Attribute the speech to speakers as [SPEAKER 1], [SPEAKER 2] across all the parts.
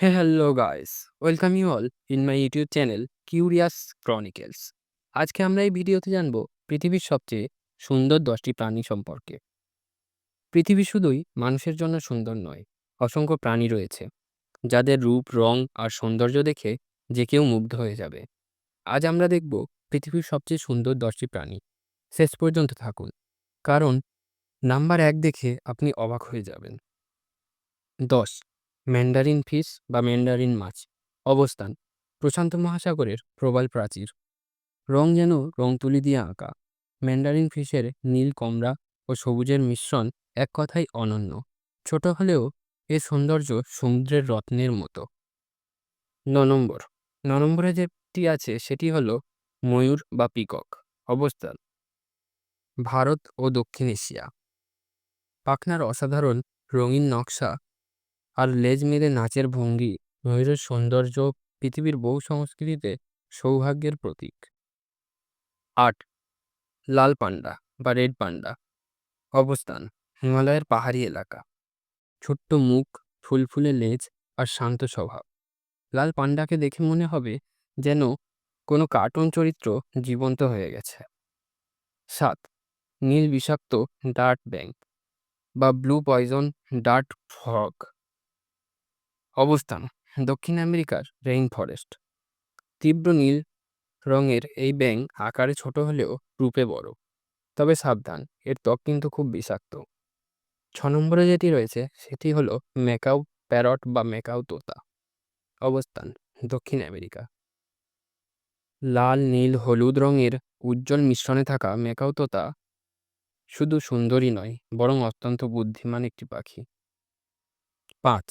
[SPEAKER 1] Hey, hello guys. Welcome you all in my YouTube channel Curious Chronicles. আজকে আমরা এই ভিডিওতে জানব পৃথিবীর সবচেয়ে সুন্দর দশটি প্রাণী সম্পর্কে পৃথিবী শুধুই মানুষের জন্য সুন্দর নয় অসংখ্য প্রাণী রয়েছে যাদের রূপ রং আর সৌন্দর্য দেখে যে কেউ মুগ্ধ হয়ে যাবে আজ আমরা দেখব পৃথিবীর সবচেয়ে সুন্দর দশটি প্রাণী শেষ পর্যন্ত থাকুন কারণ নাম্বার এক দেখে আপনি অবাক হয়ে যাবেন দশ ম্যান্ডারিন ফিশ বা ম্যান্ডারিন মাছ। অবস্থান, প্রশান্ত মহাসাগরের প্রবাল প্রাচীর। রং যেন রং তুলি দিয়ে আঁকা। ম্যান্ডারিন ফিশের নীল কমলা ও সবুজের মিশ্রণ এক কথাই অনন্য। ছোট হলেও এর সৌন্দর্য সমুদ্রের রত্নের মতো। ন নম্বর, ন নম্বরে যেটি আছে সেটি হলো ময়ূর বা পিকক। অবস্থান, ভারত ও দক্ষিণ এশিয়া। পাখনার অসাধারণ রঙিন নকশা আর লেজ মেরে নাচের ভঙ্গি, ময়ূরের সৌন্দর্য, পৃথিবীর বহু সংস্কৃতিতে সৌভাগ্যের প্রতীক। আট, লাল পান্ডা বা রেড পান্ডা। অবস্থান, হিমালয়ের পাহাড়ি এলাকা। ছোট্ট মুখ, ফুলফুলে লেজ আর শান্ত স্বভাব। লাল পান্ডাকে দেখে মনে হবে যেন কোনো কার্টুন চরিত্র জীবন্ত হয়ে গেছে। সাত, নীল বিষাক্ত ডার্ট ব্যাং বা ব্লু পয়জন ডার্ট ফ্রগ অবস্থান, দক্ষিণ আমেরিকার রেইন ফরেস্ট তীব্র নীল রঙের এই ব্যাঙ আকারে ছোট হলেও রূপে বড়, তবে সাবধান, এর ত্বক কিন্তু খুব বিষাক্ত। ছ নম্বরে যেটি রয়েছে, সেটি হলো মেকাও প্যারট বা মেকাও তোতা। অবস্থান, দক্ষিণ আমেরিকা। লাল, নীল, হলুদ রঙের উজ্জ্বল মিশ্রণে থাকা মেকাও তোতা শুধু সুন্দরী নয়, বরং অত্যন্ত বুদ্ধিমান একটি পাখি। পাঁচ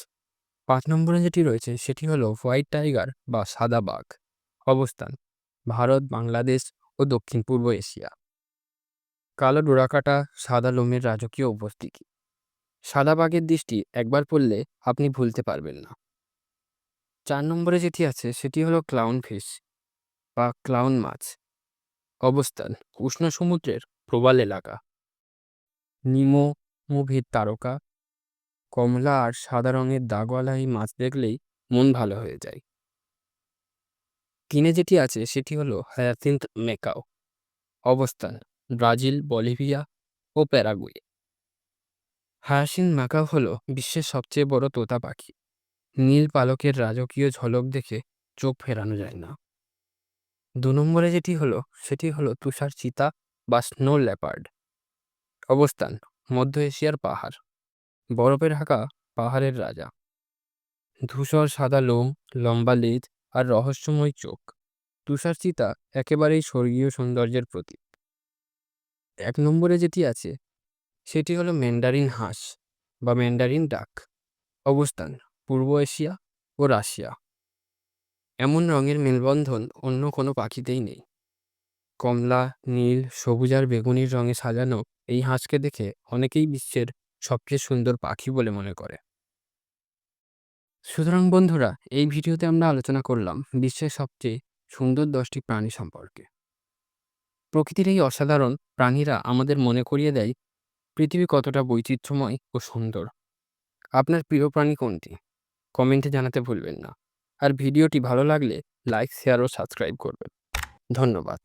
[SPEAKER 1] পাঁচ নম্বরে যেটি রয়েছে, সেটি হলো হোয়াইট টাইগার বা সাদা বাঘ। অবস্থান, ভারত, বাংলাদেশ ও দক্ষিণ পূর্ব এশিয়া। কালো ডোরাকাটা, সাদা লোমের রাজকীয় উপস্থিতি। সাদা বাঘের দৃষ্টি একবার পড়লে আপনি ভুলতে পারবেন না। চার নম্বরে যেটি আছে, সেটি হলো ক্লাউন ফিশ বা ক্লাউন মাছ। অবস্থান, উষ্ণ সমুদ্রের প্রবাল এলাকা। নিমো মুভির তারকা কমলা আর সাদা রঙের দাগওয়ালা এই মাছ দেখলেই মন ভালো হয়ে যায়। কিনে যেটি আছে সেটি হলো হায়াসিন্থ মেকাও। অবস্থান, ব্রাজিল, বলিভিয়া ও প্যারাগুয়ে। হায়াসিন ম্যাকাও হলো বিশ্বের সবচেয়ে বড় তোতা পাখি। নীল পালকের রাজকীয় ঝলক দেখে চোখ ফেরানো যায় না। দু নম্বরে যেটি হলো, সেটি হলো তুষার চিতা বা স্নো লেপার্ড। অবস্থান, মধ্য এশিয়ার পাহাড়। বরফে ঢাকা পাহাড়ের রাজা। ধূসর সাদা লোম, লম্বা লেজ আর রহস্যময় চোখ। তুষার চিতা একেবারেই স্বর্গীয় সৌন্দর্যের প্রতীক। এক নম্বরে যেটি আছে, সেটি হলো ম্যান্ডারিন হাঁস বা ম্যান্ডারিন ডাক, অবস্থান পূর্ব এশিয়া ও রাশিয়া। এমন রঙের মেলবন্ধন অন্য কোনো পাখিতেই নেই। কমলা, নীল, সবুজ আর বেগুনির রঙে সাজানো এই হাঁসকে দেখে অনেকেই বিশ্বের সবচেয়ে সুন্দর পাখি বলে মনে করে। সুতরাং বন্ধুরা, এই ভিডিওতে আমরা আলোচনা করলাম বিশ্বের সবচেয়ে সুন্দর দশটি প্রাণী সম্পর্কে। প্রকৃতির এই অসাধারণ প্রাণীরা আমাদের মনে করিয়ে দেয় পৃথিবী কতটা বৈচিত্র্যময় ও সুন্দর। আপনার প্রিয় প্রাণী কোনটি? কমেন্টে জানাতে ভুলবেন না। আর ভিডিওটি ভালো লাগলে লাইক, শেয়ার ও সাবস্ক্রাইব করবেন। ধন্যবাদ।